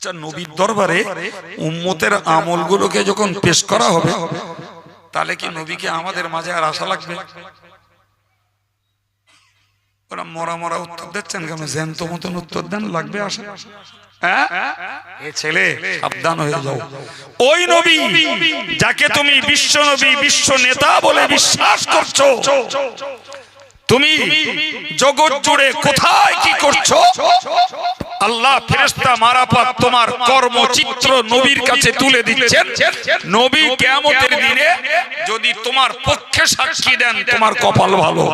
আচ্ছা নবীর দরবারে উম্মতের আমলগুলোকে যখন পেশ করা হবে তাহলে কি নবীকে আমাদের মাঝে আর আশা লাগবে? ওরা মরা মরা উত্তর দিচ্ছেন কেন জ্যান্ত মতন উত্তর দেন লাগবে আসে? ছেলে সাবধান হয়ে যাও। ওই নবী যাকে তুমি বিশ্ব নবী বিশ্ব নেতা বলে বিশ্বাস করছ। তুমি জগৎ জুড়ে কোথায় কি করছ? আল্লাহ ফেরেশতা মারাফাত তোমার কর্মচিত্র নবীর কাছে তুলে দিচ্ছেন। নবী কিয়ামতের দিনে যদি তোমার পক্ষে সাক্ষী দেন, তোমার কপাল ভালো।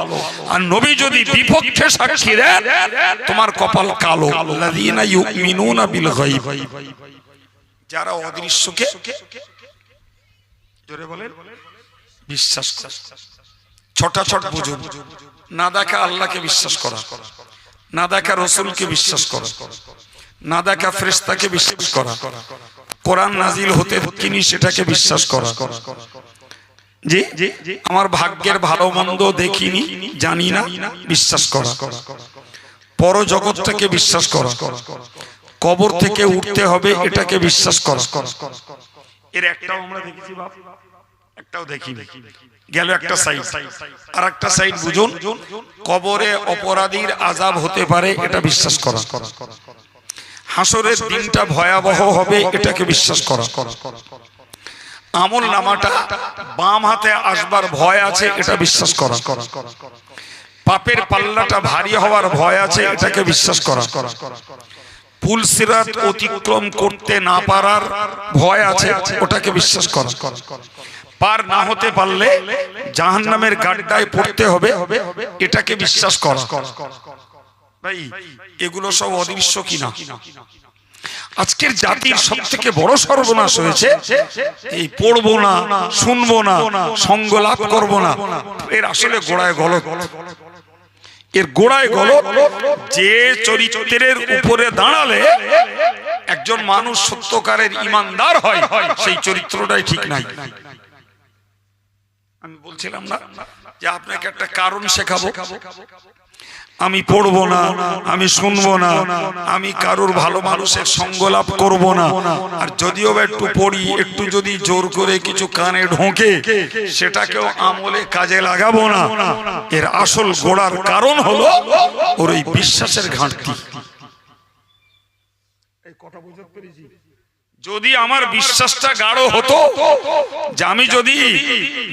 আর নবী যদি বিপক্ষে সাক্ষী দেন, তোমার কপাল কালো। যারা অদৃশ্যকে জোরে বলেন, বিশ্বাস ছোটা ছোট বুঝুন। না দেখা আল্লাহকে বিশ্বাস করা। না দেখা রসুলকে বিশ্বাস করা। না দেখা ফ্রেস্তাকে বিশ্বাস করা। কোরআন নাজিল হতে কিনি সেটাকে বিশ্বাস করা। জি আমার ভাগ্যের ভালো মন্দ দেখিনি, জানি না, বিশ্বাস করা। পর জগৎটাকে বিশ্বাস করা। কবর থেকে উঠতে হবে, এটাকে বিশ্বাস করা। এর একটাও আমরা দেখেছি একটাও গেল একটা সাইড আর একটা সাইড বুঝুন কবরে অপরাধীর আজাব হতে পারে এটা বিশ্বাস করা। হাসরের দিনটা ভয়াবহ হবে এটাকে বিশ্বাস করা। আমল নামাটা বাম হাতে আসবার ভয় আছে এটা বিশ্বাস করা। পাপের পাল্লাটা ভারী হওয়ার ভয় আছে এটাকে বিশ্বাস করা। পুল সিরাত অতিক্রম করতে না পারার ভয় আছে ওটাকে বিশ্বাস করা। পার না হতে পারলে জাহান নামের গাড্ডায় পড়তে হবে এটাকে বিশ্বাস করা। ভাই এগুলো সব অদৃশ্য কিনা? আজকের জাতির সব থেকে বড় সর্বনাশ হয়েছে এই পড়ব না শুনব না সঙ্গ লাভ করব না। এর আসলে গোড়ায় গলত। এর গোড়ায় গলত যে চরিত্রের উপরে দাঁড়ালে একজন মানুষ সত্যকারের ইমানদার হয় সেই চরিত্রটাই ঠিক নাই। আমি বলছিলাম না যে আপনাকে একটা কারণ শেখাবো। আমি পড়ব না, আমি শুনব না, আমি কারোর ভালো মানুষের সঙ্গ লাভ করব না। আর যদিও বা একটু পড়ি, একটু যদি জোর করে কিছু কানে ঢোকে, সেটাকেও আমলে কাজে লাগাবো না। এর আসল গোড়ার কারণ হলো ওর এই বিশ্বাসের ঘাটতি। যদি আমার বিশ্বাসটা গাঢ় হতো যে আমি যদি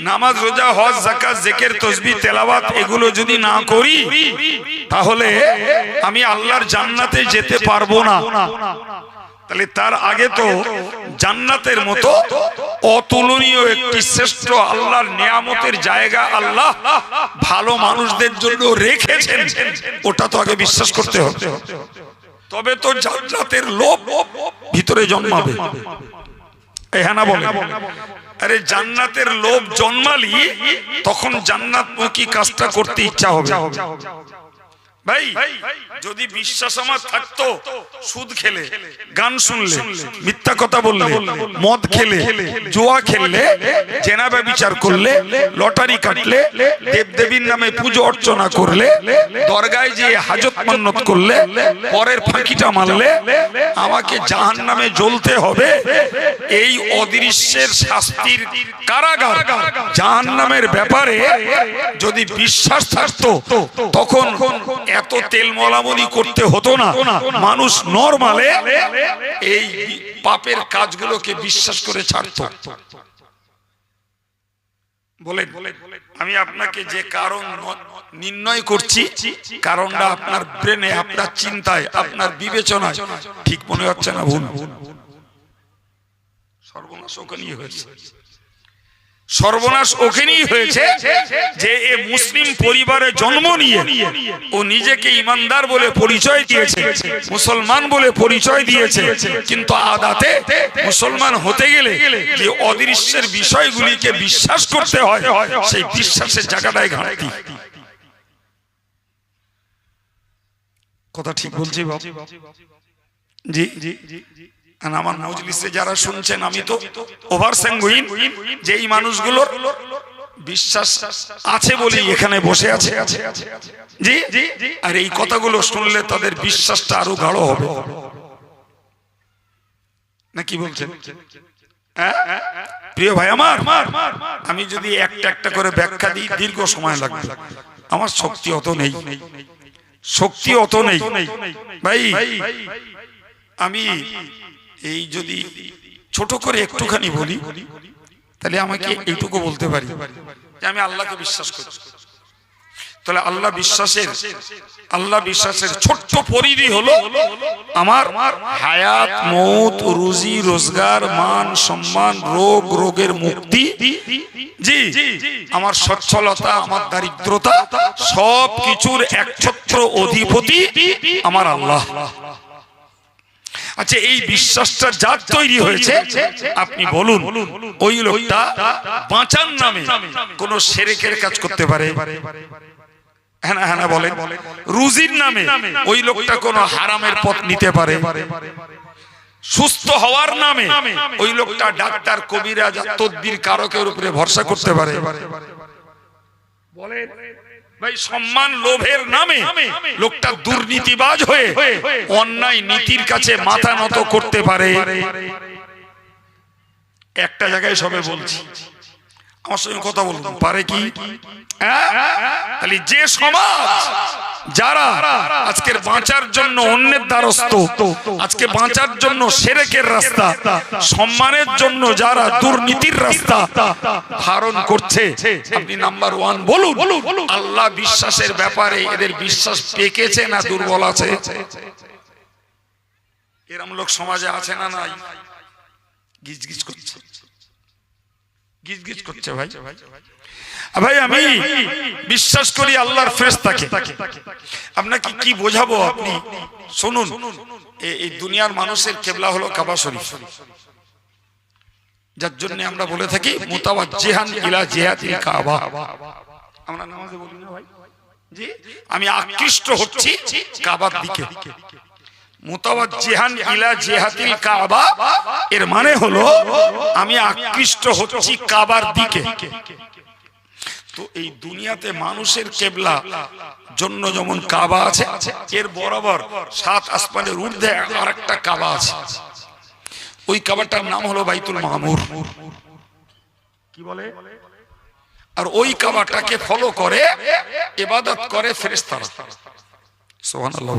নামাজ রোজা হজ জাকাত জেকের তসবি তেলাওয়াত এগুলো যদি না করি তাহলে আমি আল্লাহর জান্নাতে যেতে পারব না। তাহলে তার আগে তো জান্নাতের মতো অতুলনীয় একটি শ্রেষ্ঠ আল্লাহর নিয়ামতের জায়গা আল্লাহ ভালো মানুষদের জন্য রেখেছেন। ওটা তো আগে বিশ্বাস করতে হবে। তবে তো জান্নাতের লোভ ভিতরে জন্মাবে। হ্যাঁ বলে। আরে জান্নাতের লোভ জন্মালি তখন জান্নাত জান্নাতমুখী কাজটা করতে ইচ্ছা হবে? ভাই, যদি বিশ্বাস আমার থাকতো, সুদ খেলে, গান শুনলে, মিথ্যা কথা বললে, মদ খেলে, জুয়া খেললে বিচার করলে, লটারি কাটলে, দেবদেবীর নামে পুজো অর্চনা করলে, দরগায় যে হাজত মান্নত করলে, পরের ফাঁকিটা মারলে আমাকে জাহান নামে জ্বলতে হবে, এই অদৃশ্যের শাস্তির কারাগার জাহান নামের ব্যাপারে যদি বিশ্বাস থাকতো, তখন এত তেল মলামলি করতে হতো না। মানুষ নরমালে এই পাপের কাজগুলোকে বিশ্বাস করে ছাড়তো। বলেন, আমি আপনাকে যে কারণ নির্ণয় করছি, কারণটা আপনার ব্রেনে আপনার চিন্তায়, আপনার বিবেচনায়। ঠিক মনে হচ্ছে না, ভুল? সর্বনাশ ওখানেই হয়েছে। সর্বনাশ ওখানেই হয়েছে যে এ মুসলিম পরিবারে জন্ম নিয়ে ও নিজেকে ইমানদার বলে পরিচয় দিয়েছে, মুসলমান বলে পরিচয় দিয়েছে। কিন্তু আদাতে মুসলমান হতে গেলে যে অদৃশ্যের বিষয়গুলিকে বিশ্বাস করতে হয়, সেই বিশ্বাসের জায়গাটায় ঘাটতি। কথা ঠিক বলছি জি জি জি। আর আমার মজলিসে যারা শুনছেন, আমি তো ওভার স্যাঙ্গুইন যে এই মানুষগুলোর বিশ্বাস আছে বলে এখানে বসে আছে। জি। আর এই কথাগুলো শুনলে তাদের বিশ্বাসটা আরও গাঢ় হবে। না কি বলছেন? হ্যাঁ? প্রিয় ভাই আমার, আমি যদি একটা একটা করে ব্যাখ্যা দিই, দীর্ঘ সময় লাগবে। আমার শক্তি অত নেই। শক্তি অত নেই। ভাই, আমি এই যদি ছোট করে একটুখানি বলি, তাহলে আমাকে এইটুকু বলতে পারি, যে আমি আল্লাহকে বিশ্বাস করি। তাহলে আল্লাহ বিশ্বাসের আল্লাহ বিশ্বাসের ছোট্ট পরিধি হলো আমার হায়াত, মৌত, রুজি, রোজগার, মান, সম্মান, রোগ, রোগের মুক্তি। জি, আমার সচ্ছলতা, আমার দারিদ্রতা সব কিছুর একছত্র অধিপতি আমার আল্লাহ। আচ্ছা এই বিশ্বাসটা যার তৈরি হয়েছে আপনি বলুন ওই লোকটা বাঁচার নামে কোন সেরেকের কাজ করতে পারে? হ্যাঁ না, হ্যাঁ না বলেন। রুজির নামে ওই লোকটা কোন হারামের পথ নিতে পারে? সুস্থ হওয়ার নামে ওই লোকটা ডাক্তার কবিরাজ তদ্বির কারকের উপরে ভরসা করতে পারে? বলেন। ভাই সম্মান লোভের নামে লোকটা দুর্নীতিবাজ হয়ে অন্যায় নীতির কাছে মাথা নত করতে পারে। একটা জায়গায় সবে বলছি। আমার সঙ্গে কথা বলুন পারে কি? হ্যাঁ? যে সমাজ। যারা আজকের বাঁচার জন্য অন্যের দ্বারস্থ, আজকে বাঁচার জন্য সেরেকের রাস্তা, সম্মানের জন্য যারা দুর্নীতির রাস্তা ধারণ করছে, আপনি নাম্বার ওয়ান বলুন, আল্লাহ বিশ্বাসের ব্যাপারে এদের বিশ্বাস পেকেছে না দুর্বল আছে? এরম লোক সমাজে আছে না নাই? গিজ গিজ করছে। গিজ গিজ করছে ভাই ভাই। আমি বিশ্বাস করি আল্লাহর ফেরেশতাকে। আপনাকে কি বোঝাবো আপনি? শুনুন এই দুনিয়ার মানুষের কেবলা হলো কাবা শরীফ। যার জন্য আমরা বলে থাকি মুতাওয়াজ্জিহান ইলা জিহাতিল কাবা। আমরা নামাজে বলি না ভাই? জি? আমি আকৃষ্ট হচ্ছি কাবার দিকে। মুতাওয়াজ্জিহান ইলা জিহাতিল কাবা এর মানে হলো আমি আকৃষ্ট হচ্ছি কাবার দিকে। তো এই দুনিয়াতে মানুষের কেবলা জন্য যেমন কাবা আছে, এর বরাবর সাত আসমানের ঊর্ধ্বে আর একটা কাবা আছে। ওই কাবাটার নাম হলো বাইতুল মামুর। কি বলে? আর ওই কাবাটাকে ফলো করে, ইবাদত করে ফেরেশতারা। সুবহানাল্লাহ।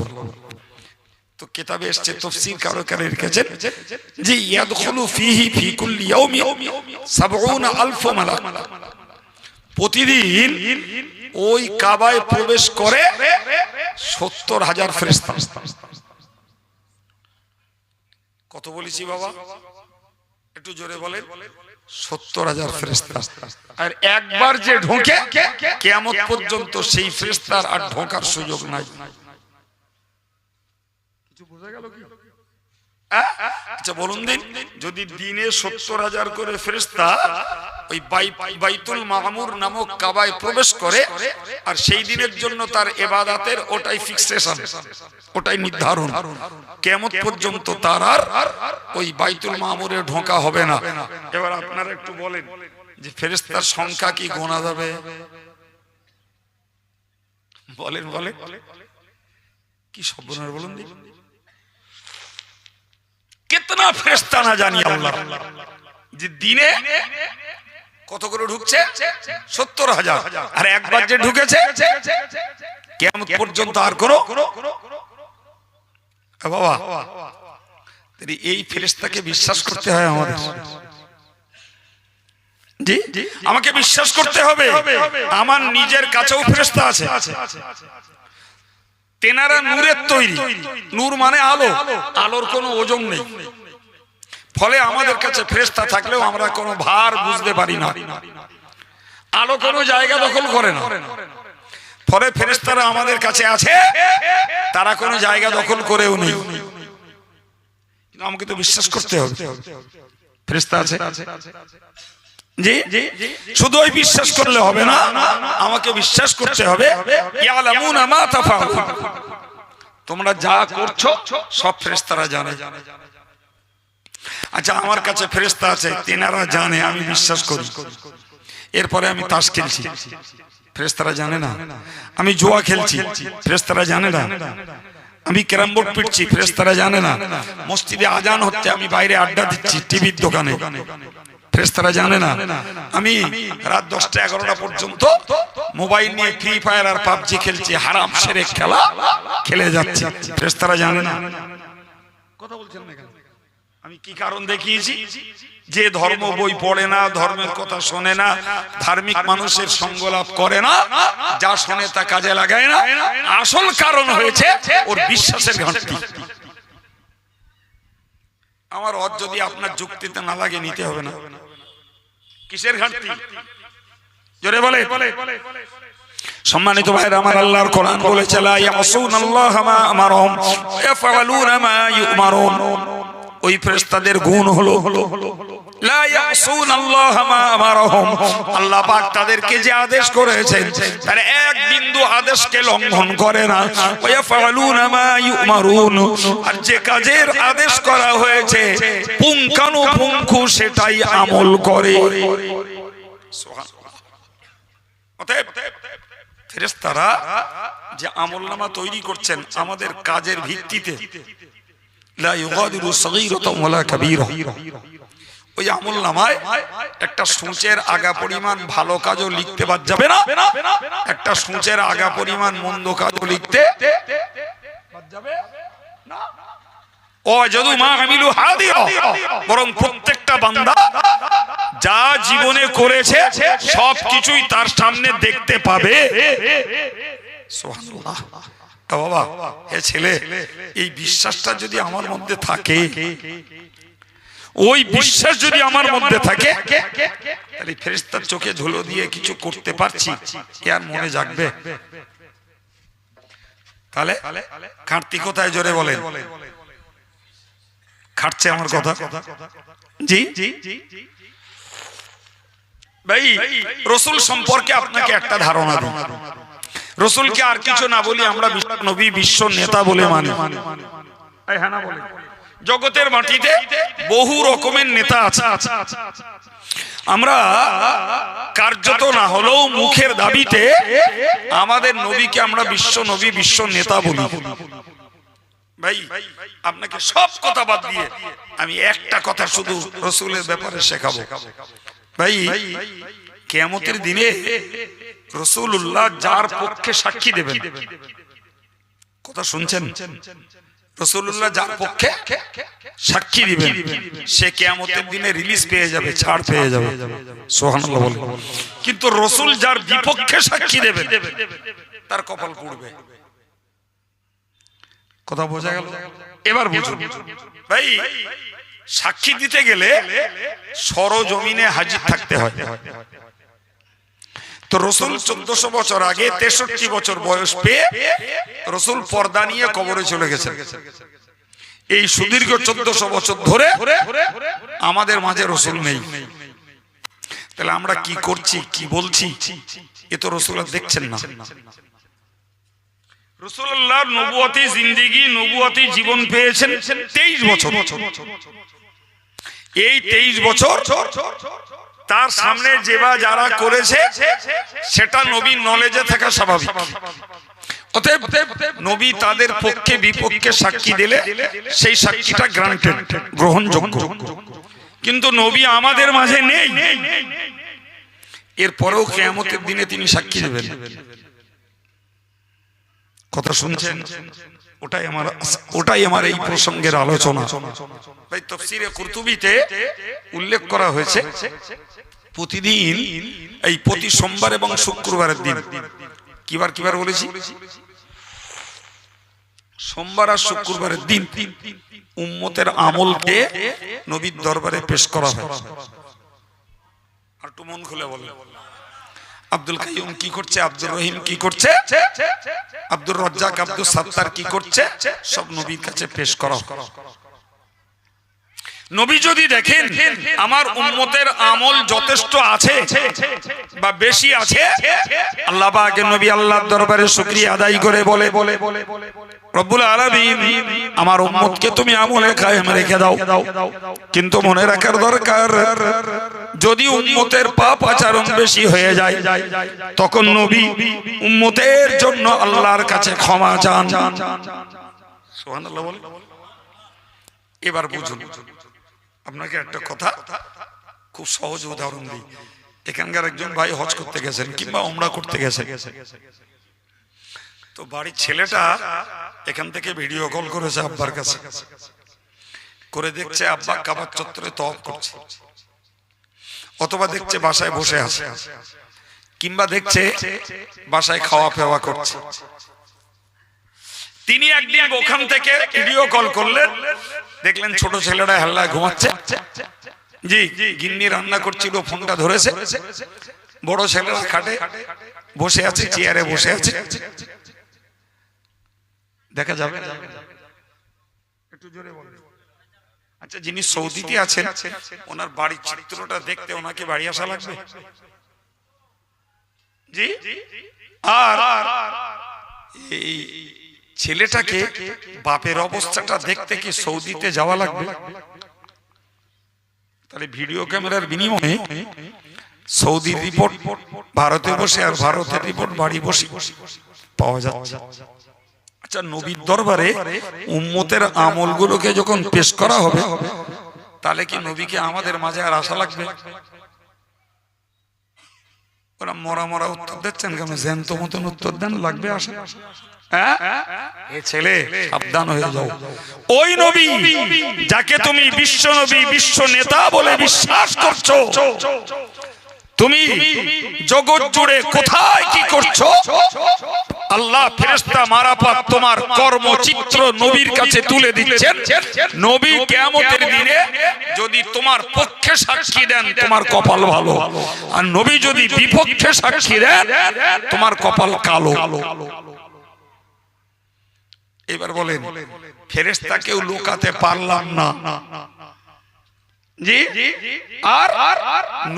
তো কিতাবে এসেছে তাফসীর কারও কারও লিখেছেন যে, ইয়াদখুলু ফিহি ফি কুল্লি ইয়াউমি 70 আলফ মালাক। প্রতিদিন ওই কাবায় প্রবেশ করে সত্তর হাজার কত বলেছি বাবা? একটু জোরে বলেন। সত্তর হাজার ফেরেস্তা আর একবার যে ঢোকে কেমন পর্যন্ত সেই ফেরেস্তার আর ঢোকার সুযোগ নাই। কিছু বোঝা গেল কি? আচ্ছা বলুন দিন। যদি দিনে সত্তর হাজার করে ফেরেস্তা ওই বাইতুল মাহমুর নামক কাবায় প্রবেশ করে, আর সেই দিনের জন্য তার এবাদাতের ওটাই ফিক্সেশন ওটাই নির্ধারণ কেমন পর্যন্ত তার আর ওই বাইতুল মাহমুরে ঢোকা হবে না। এবার আপনারা একটু বলেন যে ফেরেস্তার সংখ্যা কি গোনা যাবে? বলেন বলেন। কি সর্বনাশ বলুন দিন। কিতনা ফেরেস্তা না জানি আল্লাহ যে দিনে কত করে ঢুকছে সত্তর হাজার আর একবার যে ঢুকেছে কেমন পর্যন্ত আর করো বাবা এই ফেরেস্তাকে বিশ্বাস করতে হয় আমাদের জি আমাকে বিশ্বাস করতে হবে। আমার নিজের কাছেও ফেরেস্তা আছে। তেনারা নূরের তৈরি। নূর মানে আলো। আলোর কোনো ওজন নেই। ফলে আমাদের কাছে ফেরেস্তা থাকলেও আমরা কোনো ভার বুঝতে পারি না। আলো কোনো জায়গা দখল করে না। ফলে ফেরেস্তারা আমাদের কাছে আছে, তারা কোনো জায়গা দখল করেও নেই। আমাকে তো বিশ্বাস করতে হবে। ফেরেস্তা আছে? শুধু ওই বিশ্বাস করলে হবে না, আমাকে বিশ্বাস করতে হবে। তোমরা যা করছ, সব ফেরেশতারা জানে। আচ্ছা আমার কাছে ফেরেশতা আছে, তেনারা জানে, আমি বিশ্বাস করি। এরপরে আমি তাস খেলছি। ফেরেশতারা জানে না। আমি জুয়া খেলছি। ফেরেশতারা জানে না। আমি ক্যারাম বোর্ড পিটছি। ফেরেস্তারা জানে না। মসজিদে আজান হচ্ছে, আমি বাইরে আড্ডা দিচ্ছি, টিভির দোকানে। ফেরেস্তারা জানে না। আমি রাত দশটা এগারোটা পর্যন্ত মোবাইল নিয়ে ফ্রি ফায়ার আর পাবজি খেলছি হারাম সেরে খেলা খেলে যাচ্ছে। ফেরেস্তারা জানে না। কথা বলছেন না? আমি কি কারণ দেখিয়েছি? যে ধর্ম বই পড়ে না ধর্মের কথা শোনে না ধার্মিক মানুষের সঙ্গ লাভ করে না যা শোনে তা কাজে লাগায় না। আসল কারণ হয়েছে ওর বিশ্বাসের ঘাটতি। আমার অজ যদি আপনার যুক্তিতে না লাগে নিতে হবে না। কিসের ঘাটতি? জোরে বলে। সম্মানিত ভাইরা আমার আল্লাহর কোরআন বলেছে লা ইয়াসুনাল্লাহ মা আমারহুম ইয়াফআলুনা মা ইউমারুন। ওই ফেরেশতাদের গুণ হলো, লা ইয়াসুনাল্লাহ মা আমারহুম। আল্লাহ পাক তাদেরকে যে আদেশ করেছেন, তার এক বিন্দু আদেশকে লঙ্ঘন করে না। ইয়াফআলুনা মা ইউমারুন। আর যে কাজের আদেশ করা হয়েছে, পুঙ্খানুপুঙ্খু সেটাই আমল করে। অতএব ফেরেশতারা যে আমলনামা তৈরি করছেন আমাদের কাজের ভিত্তিতে লা ইউগাদিরু সগীরাতাও ওয়ালা কাবীরা ওই আমলনামায় একটা সূচের আগা পরিমাণ ভালো কাজও লিখতে বাদ যাবে না। একটা সূচের আগা পরিমাণ মন্দ কাজও লিখতে যাবে না। বরং প্রত্যেকটা বান্দা যা জীবনে করেছে সব কিছুই তার সামনে দেখতে পাবে। সুবহানাল্লাহ। তা বাবা হে ছেলে, এই বিশ্বাসটা যদি আমার মধ্যে থাকে, ওই বিশ্বাস যদি আমার মধ্যে থাকে, তাহলে ফেরেস্তার চোখে ধুলো দিয়ে কিছু করতে পারছি আর মনে জাগবে। তাহলে কার্তিক কোথায় জোরে বলেন। খাটছে আমার কথা? জি? ভাই, রসুল সম্পর্কে আপনাকে একটা ধারণা দিই। রসুলকে আর কিছু না বলি আমরা নবী বিশ্ব নেতা বলে মানি। হ্যাঁ। জগতের মাটিতে বহু রকমের নেতা আছে। আমরা কার্যত না হলেও মুখের দাবিতে আমাদের নবীকে আমরা বিশ্ব নবী বিশ্ব নেতা বলি। ভাই আপনাকে সব কথা বাদ দিয়ে আমি একটা কথা শুধু রসুলের ব্যাপারে শেখাবো। ভাই কেমতের দিনে রসুল্লাহ যার পক্ষে সাক্ষী দেবেন। কথা শুনছেন? রসুল্লাহ যার পক্ষে সাক্ষী দিবেন, সে কেয়ামতের দিনে রিলিজ পেয়ে যাবে, ছাড় পেয়ে যাবে। বলে কিন্তু রসুল যার বিপক্ষে সাক্ষী দেবেন, তার কপাল পুড়বে। কথা বোঝা গেল? এবার বুঝুন। ভাই, সাক্ষী দিতে গেলে সরজমিনে হাজির থাকতে হয়। তো রসুল চোদ্দশো বছর আগে তেষট্টি বছর বয়স পেয়ে রসুল পর্দা নিয়ে কবরে চলে গেছে এই সুদীর্ঘ চোদ্দশো বছর ধরে আমাদের মাঝে রসুল নেই। তাহলে আমরা কি করছি, কি বলছি? এ তো রসুল দেখছেন না। রসুল্লাহ নবুয়াতি জিন্দিগি, নবুয়াতি জীবন পেয়েছেন তেইশ বছর। এই তেইশ বছর তার সামনে যেবা যারা করেছে সেটা নবীর নলেজে থাকা স্বাভাবিক। অতএব নবী তাদের পক্ষে বিপক্ষে সাক্ষী দিলে সেই সাক্ষীটা গ্রান্টেড গ্রহণযোগ্য। কিন্তু নবী আমাদের মাঝে নেই। এরপরেও কেয়ামতের দিনে তিনি সাক্ষী দেবেন। কথা শুনছেন? ওটাই আমার ওটাই আমার এই প্রসঙ্গের আলোচনা। ভাই তফসিরে কুরতুবিতে উল্লেখ করা হয়েছে, প্রতিদিন এই প্রতি সোমবার এবং শুক্রবারের দিন। কিবার কিবার বলেছি? সোমবার আর শুক্রবারের দিন উম্মতের আমলকে নবীর দরবারে পেশ করা হয়। আর একটু মন খুলে বলে আব্দুল কাইয়ুম কি করছে আব্দুর রহিম কি করছে আব্দুর রজ্জাক আব্দুল সাত্তার কি করছে সব নবীর কাছে পেশ করা নবী যদি দেখেন আমার উম্মতের আমল যথেষ্ট আছে বা বেশি আছে আল্লাহ আগে নবী আল্লাহর দরবারে শুকরিয়া আদায় করে বলে বলে বলে বলে বলে রব্বুল আলামিন, আমার উম্মতকে তুমি আমলে কায়েম রেখে দাও। কিন্তু মনে রাখার দরকার, যদি উম্মতের পাপ আচরণ বেশি হয়ে যায়, তখন নবী উম্মতের জন্য আল্লাহর কাছে ক্ষমা চান। এবার বুঝুন, আপনাকে একটা কথা খুব সহজ উদাহরণ দিই। এখানকার একজন ভাই হজ করতে গেছেন কিংবা ওমরা করতে গেছেন। তো বাড়ির ছেলেটা এখান থেকে ভিডিও কল করেছে আব্বার কাছে। করে দেখছে আব্বা কাবার চত্বরে তপ করছে। অথবা দেখছে বাসায় বসে আছে। কিংবা দেখছে বাসায় খাওয়া ফেওয়া করছে। তিনি একদিন ওখান থেকে ভিডিও কল করলেন। দেখলেন ছোট ছেলেরা হেল্লায় ঘুমাচ্ছে। জি, গিন্নি রান্না করছিল, ফোনটা ধরেছে। বড় ছেলেরা খাটে বসে আছে, চেয়ারে বসে আছে। দেখা যাবে? একটু জোরে বলেন আচ্ছা যিনি সৌদিতে আছেন ওনার বাড়ির চিত্রটা দেখতে ওনাকে বাড়ি আসা লাগবে? জি? আর এই ছেলেটাকে বাপের অবস্থাটা দেখতে কি সৌদিতে যাওয়া লাগবে? তাহলে ভিডিও ক্যামেরার বিনিময়ে সৌদির রিপোর্ট ভারতে বসে আর ভারতের রিপোর্ট বাড়ি বসে পাওয়া যাচ্ছে। আচ্ছা নবীর দরবারে উম্মতের আমলগুলোকে যখন পেশ করা হবে তাহলে কি নবীকে আমাদের মাঝে আর আশা লাগবে? ওরা মরা মরা উত্তর দিচ্ছেন কেন? জ্যান্ত মতন উত্তর দেন লাগবে আসে হ্যাঁ? ছেলে সাবধান হয়ে যাও। ওই নবী যাকে তুমি বিশ্ব নবী বিশ্ব নেতা বলে বিশ্বাস করছ তুমি জগৎ জুড়ে কোথায় কি করছ? আল্লাহ ফেরেশতা মারাপাত তোমার কর্মচিত্র নবীর কাছে তুলে দিচ্ছেন। নবী কিয়ামতের দিনে যদি তোমার পক্ষে সাক্ষী দেন তোমার কপাল ভালো। আর নবী যদি বিপক্ষে সাক্ষী দেন তোমার কপাল কালো। এবার বলেন ফেরেশতা কেউ লুকাতে পারলাম না। জি? আর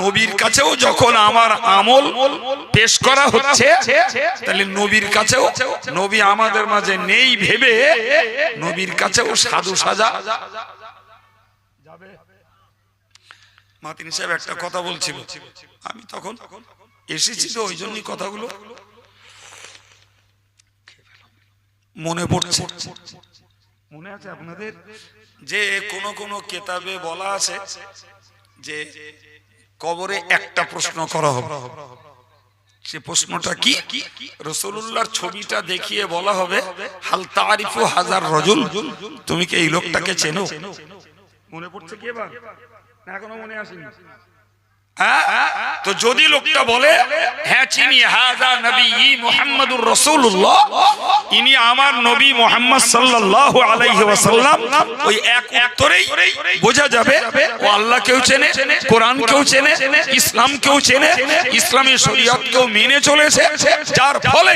নবীর কাছেও যখন আমার আমল পেশ করা হচ্ছে, তাহলে নবীর কাছেও, নবী আমাদের মাঝে নেই ভেবে নবীর কাছেও সাধু সাজা মাতিন সাহেব একটা কথা বলছিল। আমি তখন এসেছি তো ওই জন্যই কথাগুলো মনে পড়ছে। মনে আছে আপনাদের? যে কোন কোন কেতাবে বলা আছে যে কবরে একটা প্রশ্ন করা হবে। সে প্রশ্নটা কি? রসুল্লাহর ছবিটা দেখিয়ে বলা হবে, হাল তারিফু হাজার রজুল, তুমি কি এই লোকটাকে চেনো? মনে পড়ছে কি এবার? এখনও মনে আসেনি? তো যদি লোকটা বলে হ্যাঁ চিনি ইনি আমার নবী মুহাম্মদ ওই এক উত্তরেই বোঝা যাবে, ও আল্লাহ কেউ চেনে, কোরআন কেউ চেনে, ইসলাম কেউ চেনে, ইসলামী শরীয়ত কেউ মেনে চলেছে, যার ফলে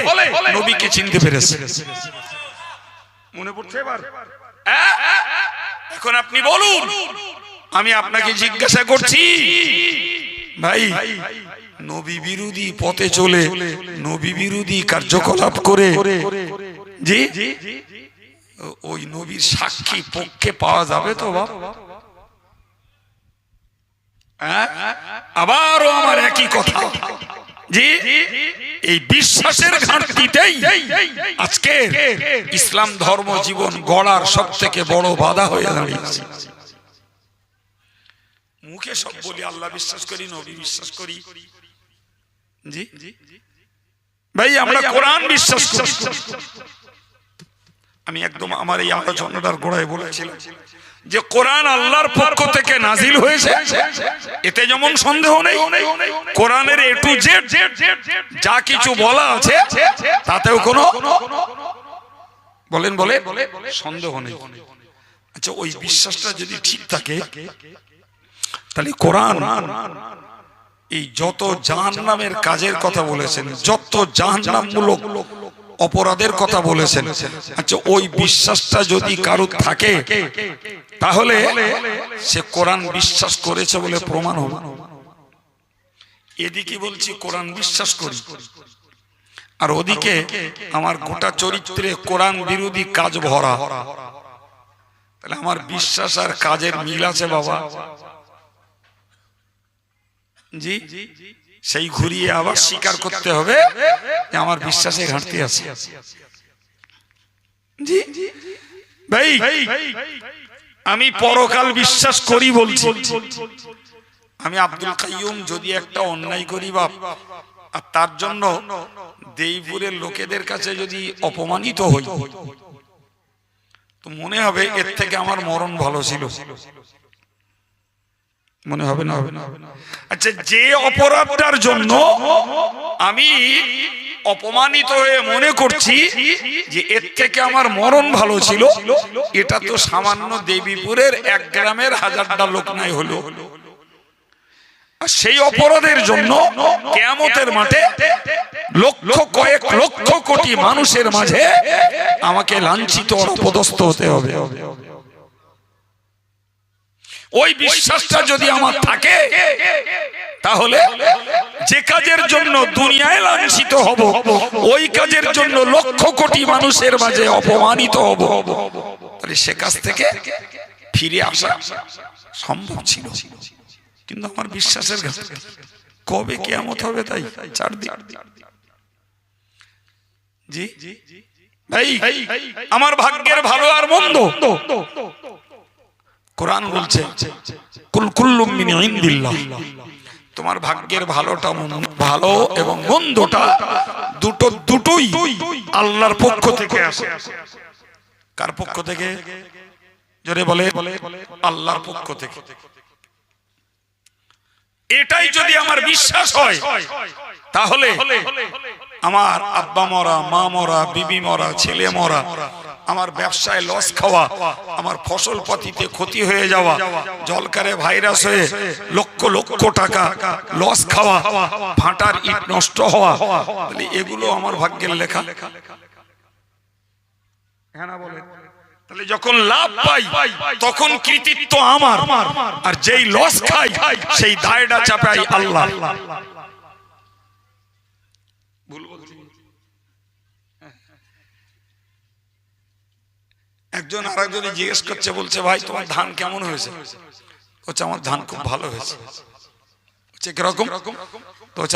নবীকে চিনতে পেরেছে। মনে পড়ছে হ্যাঁ? এখন আপনি বলুন, আমি আপনাকে জিজ্ঞাসা করছি ভাই, নবী বিরোধী পথে চলে, নবী বিরোধী কার্যকলাপ করে। জি? ওই নবীর সাক্ষী পক্ষে পাওয়া যাবে তো, বাপ? হ্যাঁ? আবারও আমার একই কথা। জি? এই বিশ্বাসের ঘাটতিতেই আজকে ইসলাম ধর্ম জীবন গড়ার সব থেকে বড় বাধা হয়ে দাঁড়িয়েছে। মুখে সব বলি আল্লাহ বিশ্বাস করি নবী বিশ্বাস করি। জি? ভাই আমরা কোরআন বিশ্বাস করি। আমি একদম আমার এই আলোচনাটার গোড়ায় বলেছিলাম যে কোরআন আল্লাহর পক্ষ থেকে নাজিল হয়েছে। এতে যেমন সন্দেহ নেই কোরআনের এ টু জেড যা কিছু বলা আছে তাতেও কোনো বলেন বলে সন্দেহ নেই। আচ্ছা ওই বিশ্বাসটা যদি ঠিক থাকে তাহলে কোরআন, এই যত জাহান নামের কাজের কথা বলেছেন, যত জাহান অপরাধের কথা বলেছেন আচ্ছা ওই বিশ্বাসটা যদি কারও থাকে, তাহলে সে কোরআন বিশ্বাস করেছে বলে প্রমাণ হবে। এদিকে বলছি, কোরআন বিশ্বাস করি। আর ওদিকে আমার গোটা চরিত্রে কোরআন বিরোধী কাজ ভরা। তাহলে আমার বিশ্বাস আর কাজের মিল আছে বাবা। জি। সেই ঘুরিয়ে আবার স্বীকার করতে হবে আমার বিশ্বাসে ঘাটতি আছে। জি। ভাই, আমি পরকাল বিশ্বাস করি বলছি। আমি আব্দুল কাইয়ুম যদি একটা অন্যায় করি বাপ, আর তার জন্য দেইপুরের লোকেদের কাছে যদি অপমানিত হই, তো মনে হবে এর থেকে আমার মরণ ভালো ছিল। মনে হবে না? হবে না। আচ্ছা যে অপরাধটার জন্য আমি অপমানিত হয়ে মনে করছি যে এর থেকে আমার মরণ ভালো ছিল এটা তো সামান্য দেবীপুরের এক গ্রামের হাজারটা লোক নাই হলো। আর সেই অপরাধের জন্য কেয়ামতের মাঠে লক্ষ কয়েক লক্ষ কোটি মানুষের মাঝে আমাকে লাঞ্ছিত অপদস্থ হতে হবে। ওই বিশ্বাসটা যদি আমার থাকে, তাহলে যে কাজের জন্য দুনিয়ায় লাঞ্ছিত হব, ওই কাজের জন্য লক্ষ কোটি মানুষের মাঝে অপমানিত হব। তাহলে সে কাজ থেকে ফিরে আসা সম্ভব ছিল। কিন্তু আমার বিশ্বাসের কবে কেমত হবে তাই চার দিন জি আমার ভাগ্যের ভালো আর মন্দ। কোরআন বলছে তোমার ভাগ্যের ভালোটা ভালো এবং মন্দটা দুটো, দুটোই আল্লাহর পক্ষ থেকে আসে। কার পক্ষ থেকে? জোরে বলে, আল্লাহর পক্ষ থেকে। এটাই যদি আমার বিশ্বাস হয়, তাহলে আমার আব্বা মরা, মা মরা, বিবি মরা, ছেলে মরা আমার ব্যবসায় লস খাওয়া, আমার ফসল পাতিতে ক্ষতি হয়ে যাওয়া, জলকারে ভাইরাস হয়ে লক্ষ লক্ষ টাকা লস খাওয়া ফাটার ইট নষ্ট হওয়া। তাহলে এগুলো আমার ভাগ্যের লেখা। হ্যাঁ যখন লাভ পাই, তখন কৃতিত্ব আমার। আর যেই লস খাই, সেই দায়টা চাপাই আল্লাহ ভুল বলছি? একজন আর একজনে জিজ্ঞেস করছে, বলছে, ভাই, তোমার ধান কেমন হয়েছে? হচ্ছে আমার ধান খুব ভালো হয়েছে।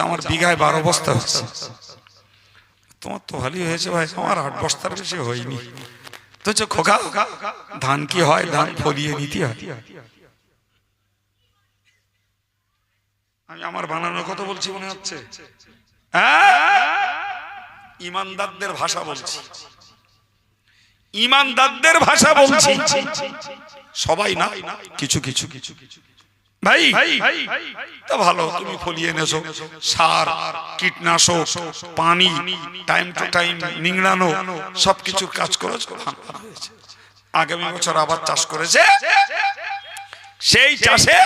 আমার বিঘায় বারো বস্তা হচ্ছে। তোমার তো হয়েছে ভাই আট বস্তার বেশি হয়নি। তো ধান কি হয়? ধান ফলিয়ে আমি আমার বানানোর কথা বলছি মনে হচ্ছে? হ্যাঁ? ইমানদারদের ভাষা বলছি। ইমানদারদের ভাষা বলছি। সবাই না? কিছু কিছু। কিছু ভাই তা ভালো তুমি ফলিয়ে এনেছো সার কীটনাশক পানি টাইম টু টাইম নিংড়ানো সবকিছুর কাজ করেছ আগামী বছর আবার চাষ করেছে। সেই চাষে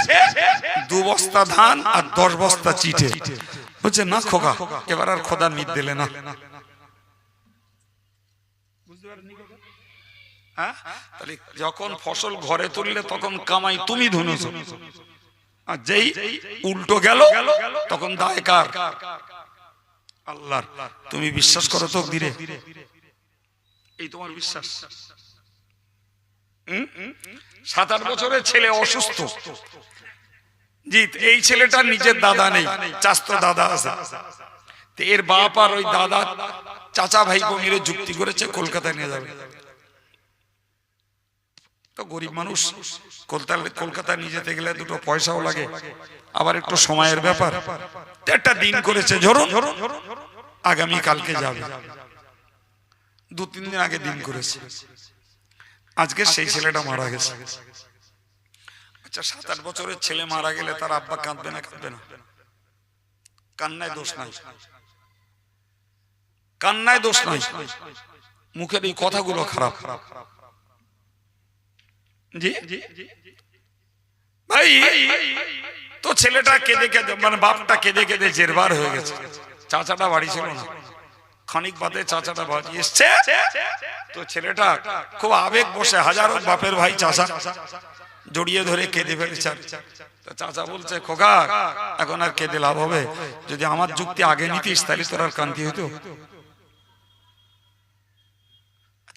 দু বস্তা ধান আর দশ বস্তা চিঠে বলছে না খোকা এবার আর খোদা নিদ দিলে না। হ্যাঁ? তাহলে যখন ফসল ঘরে তুললে তখন কামাই তুমি ধুনেছ আর যেই উল্টো গেল, তখন দায় কার? আল্লাহর। তুমি বিশ্বাস করো তো দিরে এই তোমার বিশ্বাস। সাত আট বছরের ছেলে অসুস্থ। জি এই ছেলেটার নিজের দাদা নেই, চাস্ত দাদা আছে। এর বাপ আর ওই দাদা চাচা ভাই মিলে যুক্তি করেছে, কলকাতায় নিয়ে যাবে। তো গরিব মানুষ কলকাতা- নিয়ে যেতে গেলে দুটো পয়সাও লাগে। আবার একটু সময়ের ব্যাপার। একটা দিন করেছে ধরুন আগামী কালকে যাবে। দু তিন দিন আগে দিন করেছে। আজকে সেই ছেলেটা মারা গেছে। আচ্ছা সাত আট বছরের ছেলে মারা গেলে তার আব্বা কাঁদবে না কাঁদবে না? কান্নায় দোষ নাই। কান্নায় দোষ নাই। মুখের এই কথাগুলো খারাপ খারাপ খারাপ। তো ছেলেটা কেঁদে কেঁদে মানে বাপটা কেঁদে কেঁদে জেরবার হয়ে গেছে। চাচাটা বাড়ি ছিল না। খানিক বাদে চাচাটা বাড়ি এসছে। তো ছেলেটা খুব আবেগ বসে, হাজারো বাপের ভাই চাচা জড়িয়ে ধরে কেঁদে ফেলেছে। চাচা বলছে, খোকা, এখন আর কেঁদে লাভ হবে। যদি আমার যুক্তি আগে নিতিস, তাহলে তোর আর কান্তি হতো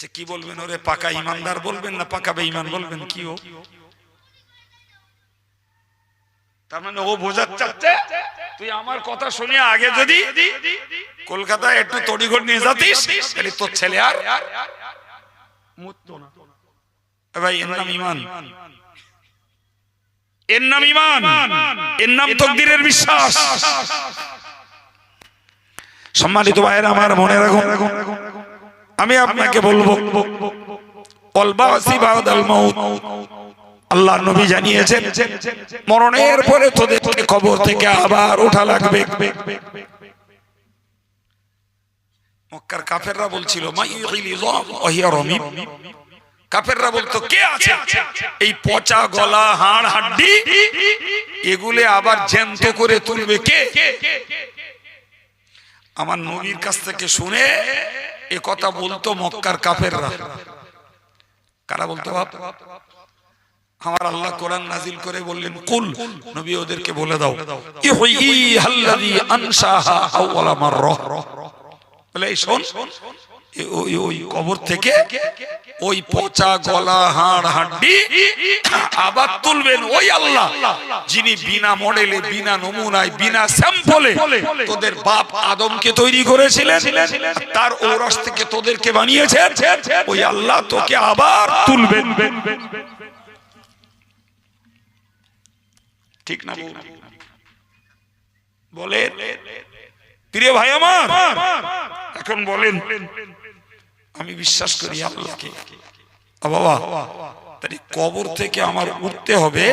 আচ্ছা কি বলবেন? ওরে পাকা ইমানদার বলবেন না পাকা বেঈমান বলবেন? কি ও? তার মানে ও বোঝাতে চাচ্ছে, তুই আমার কথা শুনে আগে যদি কলকাতায় একটু তড়িঘড় নিয়ে যাতিস, তাহলে তোর ছেলে আর মুততো না। ভাই, এর নাম ইমান। এর নাম ইমান। এর নাম তকদিরের বিশ্বাস। সম্মানিত ভাইয়ের, আমার মনে রাখুন আমি আপনাকে বলব আল্লাহ নবী জানিয়েছেন মরণের পরে তোদের কবর থেকে আবার ওঠা লাগবে। মক্কার কাফেররা বলছিল কাফেররা বলতো কে আছে? এই পচা গলা হাড় হাড্ডি এগুলে আবার জ্যান্ত করে তুলবে কে? আমার নবীর কাছ থেকে শুনে এ কথা বলতো মক্কার কাফেররা। কারা বলতো বাপ? আমার আল্লাহ কোরআন নাজিল করে বললেন, কুল, নবী ওদেরকে বলে দাও বলে, এই শোন ওই কবর থেকে ওই পচা গলা, হাড় হাড্ডি আবার তুলবেন ওই আল্লাহ, যিনি বিনা মডেলে, বিনা নমুনায়, বিনা স্যাম্পলে তোদের বাপ আদমকে তৈরি করেছিলেন তার ঔরস থেকে তোদেরকে বানিয়েছেন, ওই আল্লাহ তোকে আবার তুলবেন। ঠিক না বলে প্রিয় ভাই আমার, এখন বলেন। আমি বিশ্বাস করি আল্লাহকে। বাবা তাই কবর থেকে আমার উঠতে হবে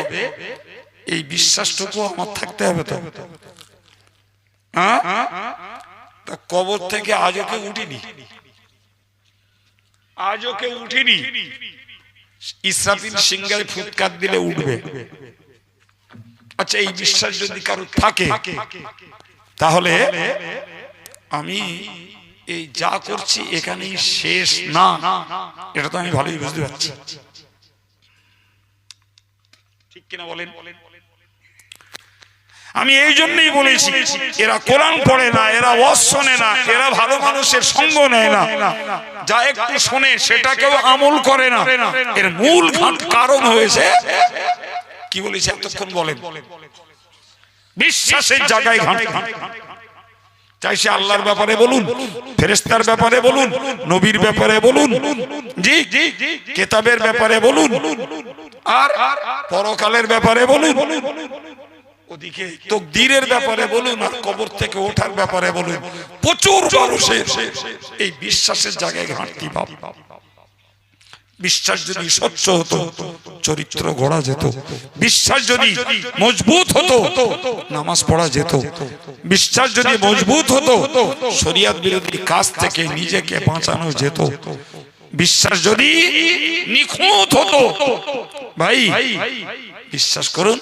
এই বিশ্বাসটুকু আমার থাকতে হবে তো। হ্যাঁ? তা কবর থেকে আজও কেউ উঠিনি? কেউ উঠিনি? ইসরাফিল সিংহায় ফুৎকার দিলে উঠবে। আচ্ছা এই বিশ্বাস যদি কারও থাকে তাহলে আমি এই যা করছি এখানেই শেষ না। এটা তো আমি ভালোই বুঝতে পারছি। ঠিক কিনা বলেন? আমি এই জন্যই বলেছি, এরা কোরআন পড়ে না, এরা ওয়াজ শোনে না, এরা ভালো মানুষের সঙ্গ নেয় না। যা একটু শোনে, সেটাকেও আমল করে না। এর মূল কারণ হয়েছে, কি বলেছে এতক্ষণ বলেন? বিশ্বাসের জায়গায় ঘাট। চাই আল্লাহর ব্যাপারে বলুন ফেরেস্তার ব্যাপারে বলুন, নবীর ব্যাপারে বলুন, জি কেতাবের ব্যাপারে বলুন, আর পরকালের ব্যাপারে বলুন, ওদিকে তকদিরের ব্যাপারে বলুন, আর কবর থেকে ওঠার ব্যাপারে বলুন। প্রচুর মানুষের এই বিশ্বাসের জায়গায় ঘাটতি পাব বিশ্বাস যদি স্বচ্ছ হতো, চরিত্র গড়া যেত, বিশ্বাস যদি মজবুত হতো, নামাজ পড়া যেত, বিশ্বাস যদি মজবুত হতো, শরিয়াত বিরোধী কাজ থেকে নিজেকে বাঁচানো যেত, বিশ্বাস যদি নিখুঁত হতো, ভাই, বিশ্বাস করুন,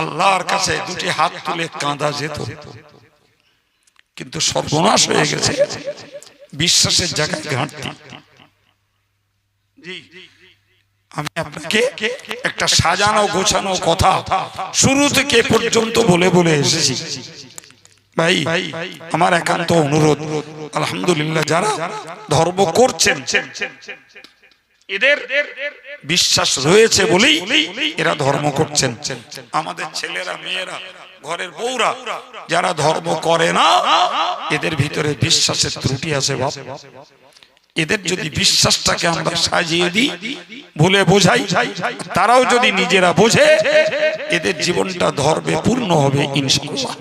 আল্লাহর কাছে দুটি হাত তুলে কাঁদা যেত, কিন্তু সর্বনাশ হয়ে গেছে, বিশ্বাসের জায়গায় ঘাটতি। আমি আপনাকে একটা সাজানো গোছানো কথা শুরু থেকে পর্যন্ত বলে বলে এসেছি। ভাই, আমার একান্ত অনুরোধ, আলহামদুলিল্লাহ যারা ধর্ম করছেন, এদের বিশ্বাস রয়েছে বলেই এরা ধর্ম করছেন। আমাদের ছেলেরা, মেয়েরা, ঘরের বউরা, যারা ধর্ম করে না, এদের ভিতরে বিশ্বাসের ত্রুটি আছে বাপ। এদের যদি বিশ্বাসটাকে আমরা সাজিয়ে দিই ভুলে বোঝাই তারাও যদি নিজেরা বোঝে এদের জীবনটা ধর্মে পূর্ণ হবে ইনশাআল্লাহ।